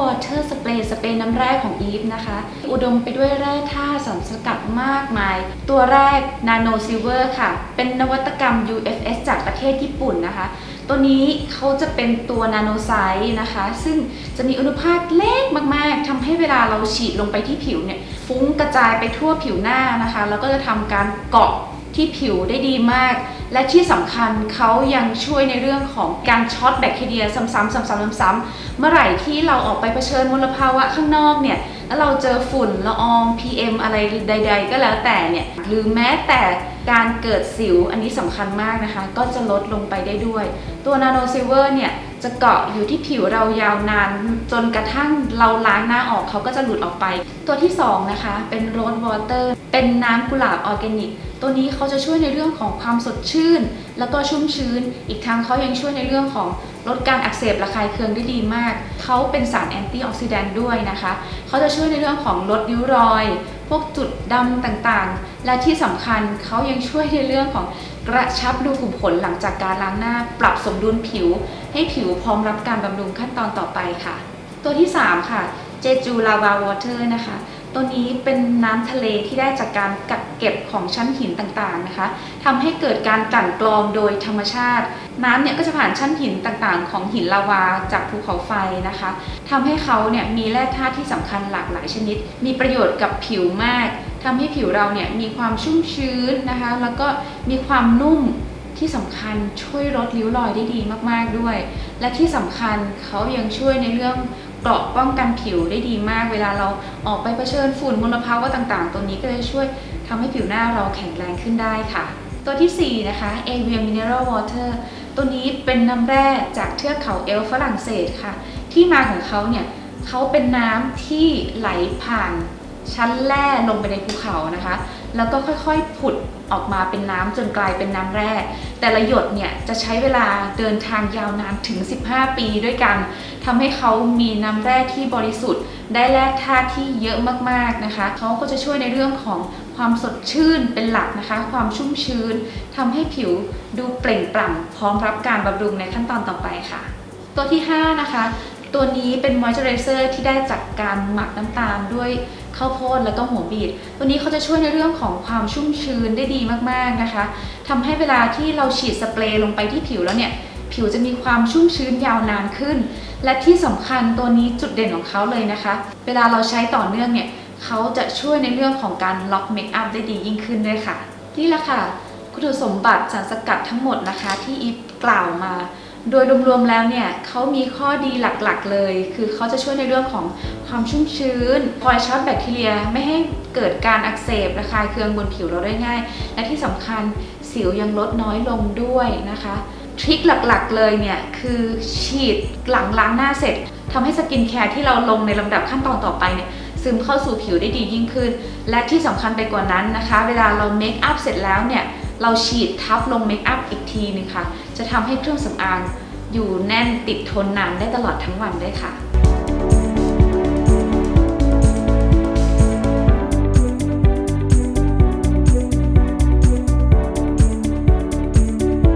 Water Spray สเปรย์น้ำแร่ของ Eve นะคะ อุดมไปด้วยแร่ธาตุสารสกัดมากมาย ตัวแรก Nano Silver ค่ะ เป็นนวัตกรรม UFS จากประเทศญี่ปุ่นนะคะ ตัวนี้เขาจะเป็นตัวนาโนไซส์นะคะ ซึ่งจะมีอนุภาคเล็กมาก ๆทำให้เวลาเราฉีดลงไปที่ผิวเนี่ยฟุ้งกระจายไปทั่วผิวหน้านะคะ แล้วก็จะทำการเกาะที่ผิวได้ดีมาก และที่สำคัญเขายังช่วยในเรื่องของการช็อตแบคทีเรียซ้ำๆซ้ำๆซ้ำๆเมื่อไหร่ที่เราออกไปเผชิญมลภาวะข้างนอกเนี่ย แล้วเราเจอฝุ่นละออง PM อะไรใด ๆ ก็แล้วแต่เนี่ย หรือแม้แต่การเกิดสิวอันนี้สำคัญมากนะคะ ก็จะลดลงไปได้ด้วย ตัวนาโนซิลเวอร์เนี่ย จะเกาะอยู่ที่ผิวเรายาวนาน จนกระทั่งเราล้างหน้าออกเขาก็จะหลุดออกไป ตัวที่ 2 นะคะ เป็นโรสวอเตอร์เป็นน้ำกุหลาบออร์แกนิกตัวนี้เขาจะช่วยในเรื่องของความสดชื่น แล้วก็ชุ่มชื้น อีกทั้งเขายังช่วยในเรื่องของ ลดการอักเสบระคายเคืองได้ดีมาก เขาเป็นสารแอนตี้ออกซิแดนต์ด้วยนะคะ เขาจะช่วยในเรื่องของลดริ้วรอย พวกจุดดำต่างๆ และที่สำคัญเขายังช่วยในเรื่องของกระชับรูขุมขนหลังจากการล้างหน้า ปรับสมดุลผิว ให้ผิวพร้อมรับการบำรุงขั้นตอนต่อไปค่ะ ตัวที่ 3 ค่ะ เจจูลาวาวอเตอร์นะคะ ตัวนี้เป็นน้ำทะเลที่ได้จากการกัก เก็บของชั้นหินต่างๆนะคะทำให้เกิดการกลั่นกรองโดยธรรมชาติ น้ำเนี่ยก็จะผ่านชั้นหินต่างๆ ของหินลาวาจากภูเขาไฟนะคะทำให้เขาเนี่ยมีแร่ธาตุที่สำคัญหลากหลายชนิด มีประโยชน์กับผิวมากทำให้ผิวเราเนี่ยมีความชุ่มชื้นนะคะ แล้วก็มีความนุ่มที่สำคัญช่วยลดริ้วรอยได้ดีมากๆด้วย และที่สำคัญเขายังช่วยในเรื่อง เกราะป้องกันผิวได้ดีมาก เวลาเราออกไปเผชิญฝุ่นมลภาวะต่างๆ ตัวนี้ก็จะช่วยทำให้ผิวหน้าเราแข็งแรงขึ้นได้ค่ะ ตัวทีสี่4 นะคะ Avia Mineral Water ตัวนี้เป็นน้ำแร่จากเทือกเขาเอลป์ฝรั่งเศสค่ะ ที่มาของเขาเนี่ยเขาเป็นน้ำที่ไหลผ่าน ชั้นแร่ลงไปในภูเขานะคะ แล้วก็ค่อยๆผุดออกมาเป็นน้ำจนกลายเป็นน้ำแร่ แต่ละหยดเนี่ยจะใช้เวลาเดินทางยาวนานถึง 15 ปีด้วยกันทำให้เขามีน้ำแร่ที่บริสุทธิ์ ได้แร่ธาตุที่เยอะมากๆนะคะ เขาก็จะช่วยในเรื่องของความสดชื่นเป็นหลักนะคะ ความชุ่มชื้นทำให้ผิวดูเปล่งปลั่งพร้อมรับการบำรุงในขั้นตอนต่อไปค่ะ ตัวที่ 5 นะคะตัวนี้เป็นมอยเจอไรเซอร์ที่ได้จากการหมักน้ำตาลด้วย ข้าวโพดแล้วก็หัวบีทตัวนี้เขาจะช่วยในเรื่องของความชุ่มชื้นได้ดีมากๆนะคะทำให้เวลาที่เราฉีดสเปรย์ลงไปที่ผิวแล้วเนี่ยผิวจะมีความชุ่มชื้นยาวนานขึ้น และที่สำคัญตัวนี้จุดเด่นของเขาเลยนะคะ เวลาเราใช้ต่อเนื่องเนี่ยเขาจะช่วยในเรื่องของการล็อกเมคอัพได้ดียิ่งขึ้นด้วยค่ะ นี่แหละค่ะคุณสมบัติสารสกัดทั้งหมดนะคะ ที่อีฟกล่าวมา โดยรวมๆแล้วเนี่ยเขามีข้อดีหลักๆเลย คือเขาจะช่วยในเรื่องของความชุ่มชื้นคอยช็อตแบคทีเรียไม่ให้เกิดการอักเสบระคายเคืองบนผิวเราได้ง่าย และที่สำคัญสิวยังลดน้อยลงด้วยนะคะทริคหลักๆเลยเนี่ยคือฉีดหลังล้างหน้าเสร็จทำให้สกินแคร์ที่เราลงในลำดับขั้นตอนต่อไปเนี่ยซึมเข้าสู่ผิวได้ดียิ่งขึ้น และที่สำคัญไปกว่านั้นนะคะ เวลาเราเมคอัพเสร็จแล้วเนี่ย เราฉีดทับลงเมคอัพอีกทีนึงค่ะ จะทำให้เครื่องสำอางอยู่แน่นติดทนนานได้ตลอดทั้งวันได้ค่ะ